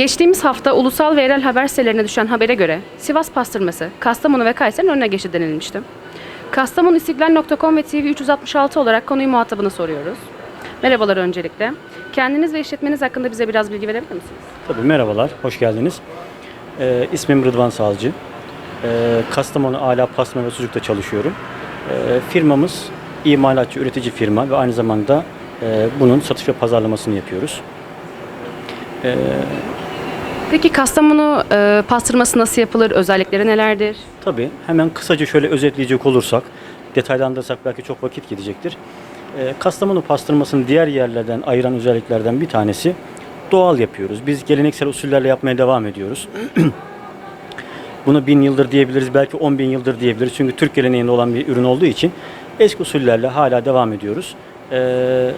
Geçtiğimiz hafta ulusal ve yerel haber sitelerine düşen habere göre Sivas pastırması Kastamonu ve Kayseri'nin önüne geçti denilmişti. Kastamonu İstiklal.com ve TV 366 olarak konuyu muhatabına soruyoruz. Merhabalar öncelikle. Kendiniz ve işletmeniz hakkında bize biraz bilgi verebilir misiniz? Tabii merhabalar, hoş geldiniz. Ee, ismim Rıdvan Salcı. Ee, Kastamonu Ala Pastırma ve Sucuk'ta çalışıyorum. Ee, firmamız imalatçı, üretici firma ve aynı zamanda e, bunun satış ve pazarlamasını yapıyoruz. Ee, Peki Kastamonu e, pastırması nasıl yapılır? Özellikleri nelerdir? tabii hemen kısaca şöyle özetleyecek olursak, detaylandırsak belki çok vakit gidecektir. Ee, Kastamonu pastırmasını diğer yerlerden ayıran özelliklerden bir tanesi doğal yapıyoruz. Biz geleneksel usullerle yapmaya devam ediyoruz. Bunu bin yıldır diyebiliriz, belki on bin yıldır diyebiliriz. Çünkü Türk geleneğinde olan bir ürün olduğu için eski usullerle hala devam ediyoruz. Ee,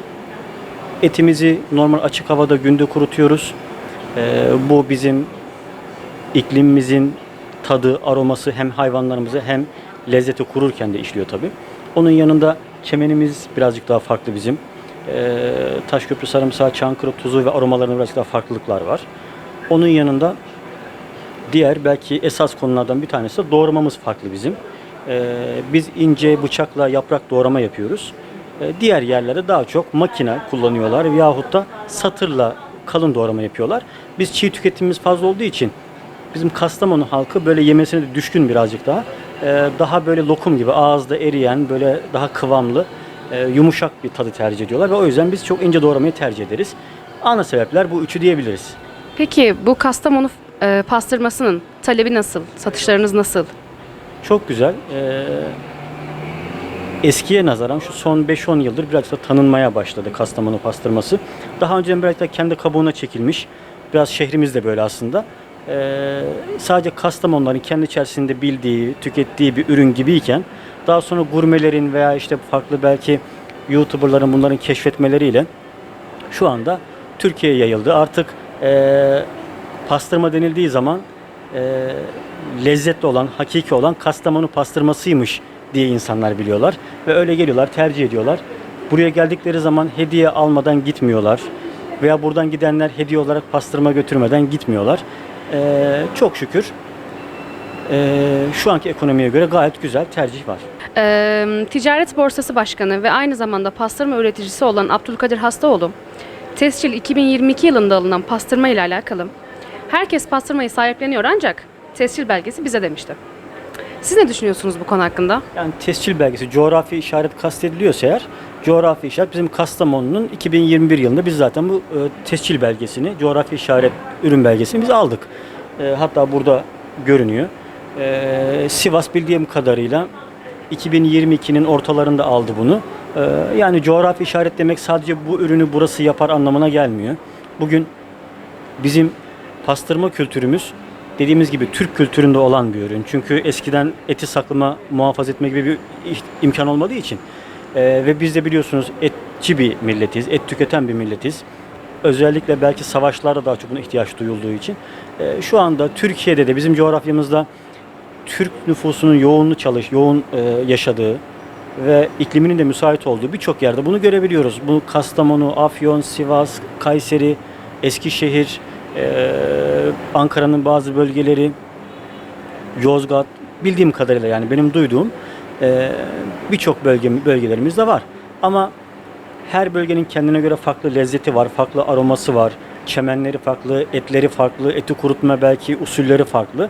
etimizi normal açık havada günde kurutuyoruz. Ee, bu bizim iklimimizin tadı, aroması hem hayvanlarımızı hem lezzeti kururken de işliyor tabi. Onun yanında çemenimiz birazcık daha farklı bizim. Ee, Taşköprü sarımsağı, Çankırı tuzu ve aromalarında birazcık daha farklılıklar var. Onun yanında diğer belki esas konulardan bir tanesi de doğramamız farklı bizim. Ee, biz ince bıçakla yaprak doğrama yapıyoruz. Ee, diğer yerlerde daha çok makine kullanıyorlar yahut da satırla kalın doğrama yapıyorlar. Biz çiğ tüketimimiz fazla olduğu için bizim Kastamonu halkı böyle yemesine de düşkün birazcık daha. Ee, daha böyle lokum gibi ağızda eriyen, böyle daha kıvamlı, e, yumuşak bir tadı tercih ediyorlar ve o yüzden biz çok ince doğramayı tercih ederiz. Ana sebepler bu üçü diyebiliriz. Peki bu Kastamonu e, pastırmasının talebi nasıl? Satışlarınız nasıl? Çok güzel. Ee, eskiye nazaran şu son 5-10 yıldır biraz da tanınmaya başladı Kastamonu pastırması. Daha önce biraz da kendi kabuğuna çekilmiş. Biraz şehrimiz de böyle aslında. Ee, sadece Kastamonuların kendi içerisinde bildiği, tükettiği bir ürün gibiyken daha sonra gurmelerin veya işte farklı belki YouTuber'ların bunların keşfetmeleriyle şu anda Türkiye'ye yayıldı. Artık eee, pastırma denildiği zaman eee, lezzetli olan, hakiki olan Kastamonu pastırmasıymış diye insanlar biliyorlar. Ve öyle geliyorlar, tercih ediyorlar. Buraya geldikleri zaman hediye almadan gitmiyorlar. Veya buradan gidenler hediye olarak pastırma götürmeden gitmiyorlar. Eee, çok şükür eee, şu anki ekonomiye göre gayet güzel tercih var. Ee, Ticaret Borsası Başkanı ve aynı zamanda pastırma üreticisi olan Abdülkadir Hastaoğlu, tescil 2022 yılında alınan pastırma ile alakalı herkes pastırmayı sahipleniyor ancak tescil belgesi bize demişti. Siz ne düşünüyorsunuz bu konu hakkında? Yani tescil belgesi, coğrafi işaret kastediliyorsa eğer, coğrafi işaret bizim Kastamonu'nun 2021 yılında biz zaten bu e, tescil belgesini, coğrafi işaret ürün belgesini biz aldık. E, hatta burada görünüyor. E, Sivas bildiğim kadarıyla 2022'nin ortalarında aldı bunu. E, yani coğrafi işaret demek sadece bu ürünü burası yapar anlamına gelmiyor. Bugün bizim pastırma kültürümüz dediğimiz gibi Türk kültüründe olan bir ürün. Çünkü eskiden eti saklama, muhafaza etme gibi bir imkan olmadığı için Ee, ve biz de biliyorsunuz etçi bir milletiz, et tüketen bir milletiz. Özellikle belki savaşlarda daha çok buna ihtiyaç duyulduğu için. Ee, şu anda Türkiye'de de bizim coğrafyamızda Türk nüfusunun yoğunlu çalış, yoğun e, yaşadığı ve ikliminin de müsait olduğu birçok yerde bunu görebiliyoruz. Bu Kastamonu, Afyon, Sivas, Kayseri, Eskişehir, e, Ankara'nın bazı bölgeleri, Yozgat, bildiğim kadarıyla yani benim duyduğum e, birçok bölge, bölgelerimiz de var. Ama her bölgenin kendine göre farklı lezzeti var, farklı aroması var. Çemenleri farklı, etleri farklı, eti kurutma belki usulleri farklı.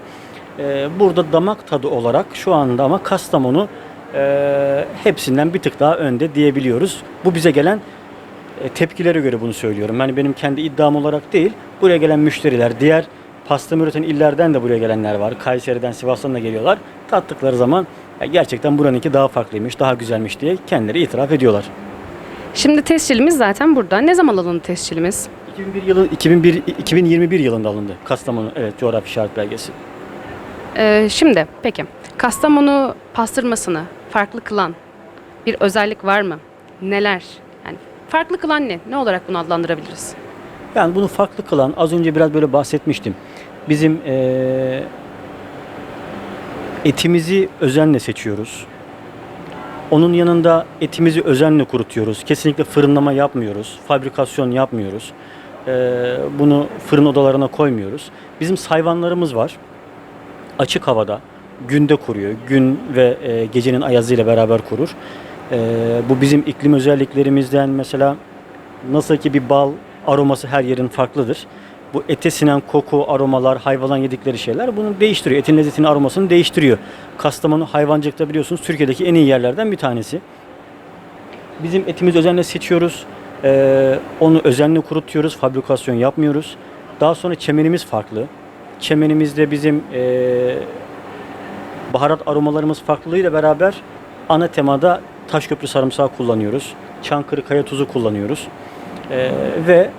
E, burada damak tadı olarak şu anda ama Kastamonu e, hepsinden bir tık daha önde diyebiliyoruz. Bu bize gelen tepkilere göre bunu söylüyorum. Yani benim kendi iddiam olarak değil, buraya gelen müşteriler, diğer pastırma üreten illerden de buraya gelenler var. Kayseri'den, Sivas'tan da geliyorlar. Tattıkları zaman ya gerçekten buranınki daha farklıymış, daha güzelmiş diye kendileri itiraf ediyorlar. Şimdi tescilimiz zaten burada. Ne zaman alındı tescilimiz? 2001 yılı 2001 2021 yılında alındı Kastamonu evet coğrafi işaret belgesi. Ee, şimdi peki Kastamonu pastırmasını farklı kılan bir özellik var mı? Neler? Farklı kılan ne? Ne olarak bunu adlandırabiliriz? Yani bunu farklı kılan az önce biraz böyle bahsetmiştim. Bizim eee, etimizi özenle seçiyoruz. Onun yanında etimizi özenle kurutuyoruz. Kesinlikle fırınlama yapmıyoruz. Fabrikasyon yapmıyoruz. E, bunu fırın odalarına koymuyoruz. Bizim hayvanlarımız var. Açık havada günde kuruyor. Gün ve e, gecenin ayazıyla beraber kurur. E, bu bizim iklim özelliklerimizden mesela nasıl ki bir bal aroması her yerin farklıdır. Bu ete sinen koku, aromalar, hayvandan yedikleri şeyler bunu değiştiriyor. Etin lezzetini, aromasını değiştiriyor. Kastamonu hayvancılıkta biliyorsunuz Türkiye'deki en iyi yerlerden bir tanesi. Bizim etimizi özenle seçiyoruz. Ee, onu özenle kurutuyoruz. Fabrikasyon yapmıyoruz. Daha sonra çemenimiz farklı. Çemenimizde bizim ee, baharat aromalarımız farklılığıyla beraber ana temada taşköprü sarımsağı kullanıyoruz. Çankırı kaya tuzu kullanıyoruz. Ee, ve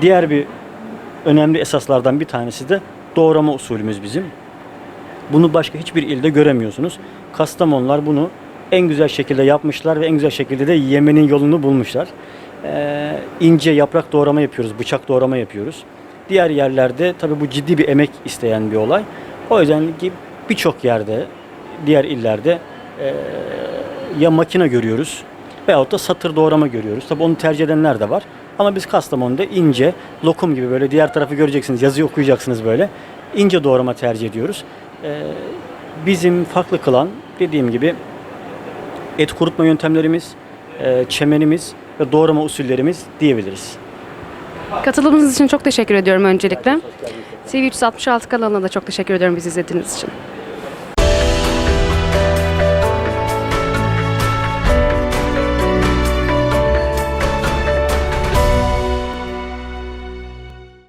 diğer bir önemli esaslardan bir tanesi de doğrama usulümüz bizim. Bunu başka hiçbir ilde göremiyorsunuz. Kastamonular bunu en güzel şekilde yapmışlar ve en güzel şekilde de yemenin yolunu bulmuşlar. Ee, ince yaprak doğrama yapıyoruz, bıçak doğrama yapıyoruz. Diğer yerlerde tabii bu ciddi bir emek isteyen bir olay. O yüzden ki birçok yerde, diğer illerde ee, ya makine görüyoruz veyahut da satır doğrama görüyoruz. Tabii onu tercih edenler de var. Ama biz Kastamonu'da ince, lokum gibi böyle diğer tarafı göreceksiniz, yazıyı okuyacaksınız böyle. ince doğrama tercih ediyoruz. Ee, bizim farklı kılan dediğim gibi et kurutma yöntemlerimiz, e, çemenimiz ve doğrama usullerimiz diyebiliriz. Katılımınız için çok teşekkür ediyorum öncelikle. TV 366 kanalına da çok teşekkür ediyorum bizi izlediğiniz için.